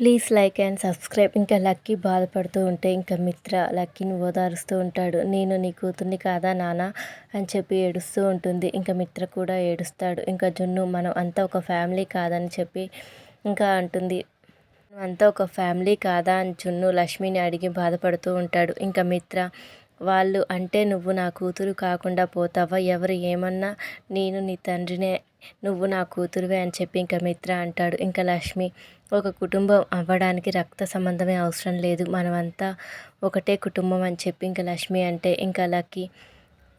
Please like and subscribe. ఇంకా lucky బాధపడుతూ ఉంటే ఇంకా మిత్ర లక్కీని ఓదారుస్తూ ఉంటాడు. నేను నీ కూతుర్ని కాదా నాన్న అని చెప్పి ఏడుస్తూ ఉంటుంది. ఇంకా మిత్ర కూడా ఏడుస్తాడు. ఇంకా జున్ను మనం అంతా ఒక ఫ్యామిలీ కాదని చెప్పి ఇంకా అంటుంది. అంతా ఒక ఫ్యామిలీ కాదా? అని జున్ను లక్ష్మిని అడిగి బాధపడుతూ ఉంటాడు. ఇంకా మిత్ర వాళ్ళు అంటే నువ్వు నా కూతురు కాకుండా పోతావా? ఎవరు ఏమన్నా? నేను నీ తండ్రినే నువ్వు నా కూతురువే అని చెప్పి ఇంకా మిత్ర అంటాడు. ఇంకా లక్ష్మి ఒక కుటుంబం అవ్వడానికి రక్త సంబంధమే అవసరం లేదు. మనమంతా ఒకటే కుటుంబం అని చెప్పి ఇంకా లక్ష్మి అంటే ఇంకా లక్కీ.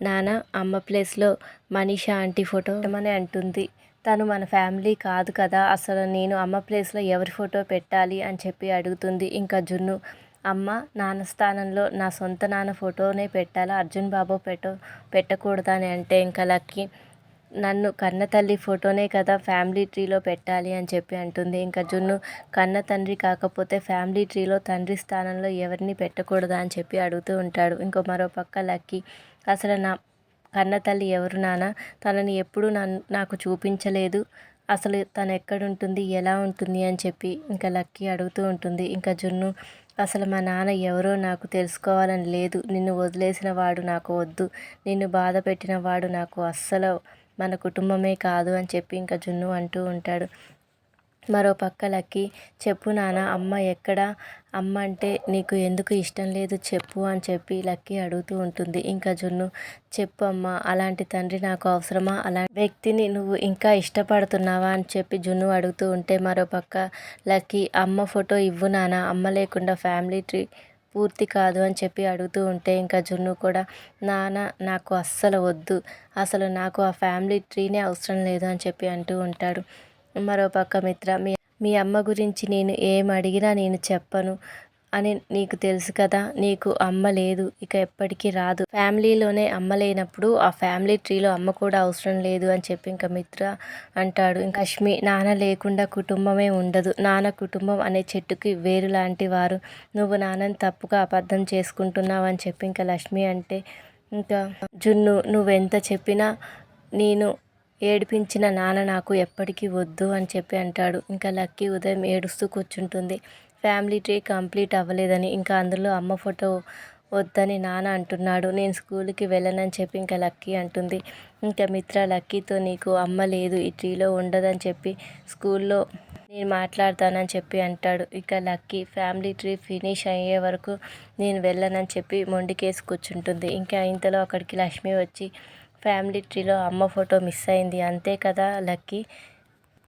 నాన్న అమ్మ ప్లేస్లో మనీషా ఆంటీ ఫోటో అని అంటుంది. తను మన ఫ్యామిలీ కాదు కదా. అసలు నేను అమ్మ ప్లేస్లో ఎవరి ఫోటో పెట్టాలి అని చెప్పి అడుగుతుంది. ఇంకా జున్ను అమ్మ నాన్న స్థానంలో నా సొంత నాన్న ఫోటోనే పెట్టాలా? అర్జున్ బాబు పెట్ట పెట్టకూడదని అంటే ఇంకా లక్కీ నన్ను కన్న తల్లి ఫోటోనే కదా ఫ్యామిలీ ట్రీలో పెట్టాలి అని చెప్పి అంటుంది. ఇంకా జున్ను కన్న తండ్రి కాకపోతే ఫ్యామిలీ ట్రీలో తండ్రి స్థానంలో ఎవరిని పెట్టకూడదా అని చెప్పి అడుగుతూ ఉంటాడు. ఇంకో మరో పక్క లక్కీ అసలు నా కన్న తల్లి ఎవరు నాన్న? తనని ఎప్పుడు నన్ను నాకు చూపించలేదు. అసలు తను ఎక్కడుంటుంది ఎలా ఉంటుంది? అని చెప్పి ఇంకా లక్కీ అడుగుతూ ఉంటుంది. ఇంకా జున్ను అసలు మా నాన్న ఎవరో నాకు తెలుసుకోవాలని లేదు. నిన్ను వదిలేసిన వాడు నాకు వద్దు. నిన్ను బాధ పెట్టిన వాడు నాకు అస్సలు మన కుటుంబమే కాదు అని చెప్పి ఇంకా జున్ను అంటూ ఉంటాడు. మరో పక్క లక్కీ చెప్పు నాన్న అమ్మ ఎక్కడ? అమ్మ అంటే నీకు ఎందుకు ఇష్టం లేదు చెప్పు అని చెప్పి లక్కీ అడుగుతూ ఉంటుంది. ఇంకా జున్ను చెప్పు అమ్మ అలాంటి తండ్రి నాకు అవసరమా? అలాంటి వ్యక్తిని నువ్వు ఇంకా ఇష్టపడుతున్నావా అని చెప్పి జున్ను అడుగుతూ ఉంటే మరోపక్క లక్కీ అమ్మ ఫోటో ఇవ్వు నాన్న అమ్మ లేకుండా ఫ్యామిలీ ట్రీ పూర్తి కాదు అని చెప్పి అడుగుతూ ఉంటే ఇంకా జున్ను కూడా నాన్న నాకు అస్సలు వద్దు. అసలు నాకు ఆ ఫ్యామిలీ ట్రీనే అవసరం లేదు అని చెప్పి అంటూ ఉంటాడు. మరోపక్క మిత్ర మీ మీ అమ్మ గురించి నేను ఏం అడిగినా నేను చెప్పను అని నీకు తెలుసు కదా. నీకు అమ్మ లేదు. ఇక ఎప్పటికీ రాదు. ఫ్యామిలీలోనే అమ్మ లేనప్పుడు ఆ ఫ్యామిలీ ట్రీలో అమ్మ కూడా అవసరం లేదు అని చెప్పి ఇంకా మిత్ర అంటాడు. ఇంకా లక్ష్మి నాన్న లేకుండా కుటుంబమే ఉండదు. నాన్న కుటుంబం అనే చెట్టుకి వేరు లాంటి వారు. నువ్వు నాన్నని తప్పుగా అబద్ధం చేసుకుంటున్నావు అని చెప్పి ఇంకా లక్ష్మి అంటే ఇంకా జున్ను నువ్వెంత చెప్పినా నేను ఏడిపించిన నాన్న నాకు ఎప్పటికీ వద్దు అని చెప్పి అంటాడు. ఇంకా లక్కీ ఉదయం ఏడుస్తూ కూర్చుంటుంది. ఫ్యామిలీ ట్రీ కంప్లీట్ అవ్వలేదని ఇంకా అందులో అమ్మ ఫోటో వద్దని నాన్న అంటున్నాడు. నేను స్కూల్కి వెళ్ళనని చెప్పి ఇంకా లక్కీ అంటుంది. ఇంకా మిత్ర లక్కీతో నీకు అమ్మ లేదు ఈ ట్రీలో ఉండదని చెప్పి స్కూల్లో నేను మాట్లాడతానని చెప్పి అంటాడు. ఇక లక్కీ ఫ్యామిలీ ట్రీ ఫినిష్ అయ్యే వరకు నేను వెళ్ళనని చెప్పి మొండికేసి కూర్చుంటుంది. ఇంకా ఇంతలో అక్కడికి లక్ష్మి వచ్చి ఫ్యామిలీ ట్రీలో అమ్మ ఫోటో మిస్ అయింది. అంతే కదా లక్కీ?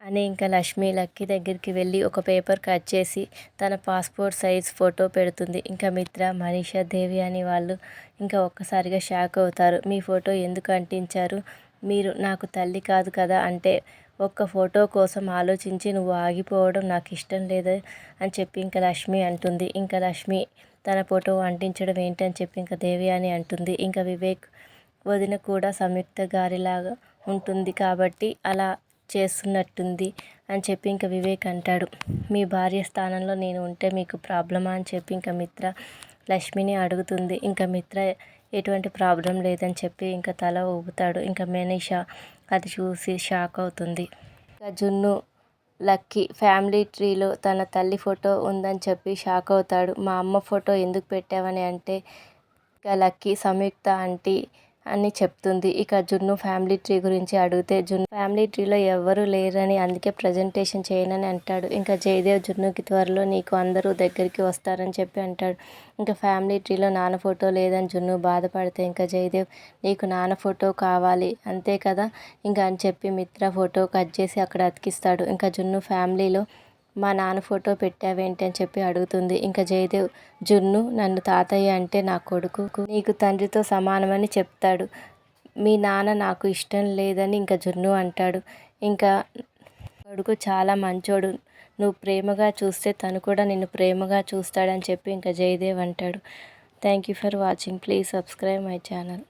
అని ఇంకా లక్ష్మి లక్కీ దగ్గరికి వెళ్ళి ఒక పేపర్ కట్ చేసి తన పాస్పోర్ట్ సైజ్ ఫోటో పెడుతుంది. ఇంకా మిత్ర మనీషా దేవి అని వాళ్ళు ఇంకా ఒక్కసారిగా షాక్ అవుతారు. మీ ఫోటో ఎందుకు అంటించారు? మీరు నాకు తల్లి కాదు కదా అంటే ఒక్క ఫోటో కోసం ఆలోచించి నువ్వు ఆగిపోవడం నాకు ఇష్టం లేదు అని చెప్పి ఇంకా లక్ష్మి అంటుంది. ఇంకా లక్ష్మి తన ఫోటో అంటించడం ఏంటని చెప్పి ఇంకా దేవి అని అంటుంది. ఇంకా వివేక్ వదిన కూడా సంయుక్త గారిలాగా ఉంటుంది కాబట్టి అలా చేస్తున్నట్టుంది అని చెప్పి ఇంకా వివేక్ అంటాడు. మీ భార్య స్థానంలో నేను ఉంటే మీకు ప్రాబ్లమా అని చెప్పి ఇంకా మిత్ర లక్ష్మిని అడుగుతుంది. ఇంకా మిత్ర ఎటువంటి ప్రాబ్లం లేదని చెప్పి ఇంకా తల ఊపుతాడు. ఇంకా మేనిషా అది చూసి షాక్ అవుతుంది. ఇంకా జున్ను లక్కీ ఫ్యామిలీ ట్రీలో తన తల్లి ఫోటో ఉందని చెప్పి షాక్ అవుతాడు. మా అమ్మ ఫోటో ఎందుకు పెట్టావని అంటే ఇంకా లక్కీ సంయుక్త ఆంటీ అని చెప్తుంది. ఇక జున్ను ఫ్యామిలీ ట్రీ గురించి అడిగితే జున్ను ఫ్యామిలీ ట్రీలో ఎవ్వరూ లేరని అందుకే ప్రజెంటేషన్ చేయనని అంటాడు. ఇంకా జయదేవ్ జున్నుకి త్వరలో నీకు అందరూ దగ్గరికి వస్తారని చెప్పి అంటాడు. ఇంకా ఫ్యామిలీ ట్రీలో నాన్న ఫోటో లేదని జున్ను బాధపడితే ఇంకా జయదేవ్ నీకు నాన్న ఫోటో కావాలి అంతే కదా? ఇంకా అని చెప్పి మిత్ర ఫోటో కట్ చేసి అక్కడ అతికిస్తాడు. ఇంకా జున్ను ఫ్యామిలీలో మా నాన్న ఫోటో పెట్టావేంటి అని చెప్పి అడుగుతుంది. ఇంకా జయదేవ్ జున్ను నన్ను తాతయ్య అంటే నా కొడుకు. నీకు తండ్రితో సమానమని చెప్తాడు. మీ నాన్న నాకు ఇష్టం లేదని ఇంకా జున్ను అంటాడు. ఇంకా కొడుకు చాలా మంచోడు. నువ్వు ప్రేమగా చూస్తే తను కూడా నిన్ను ప్రేమగా చూస్తాడని చెప్పి ఇంకా జయదేవ్ అంటాడు. Thank you for watching. Please subscribe my channel.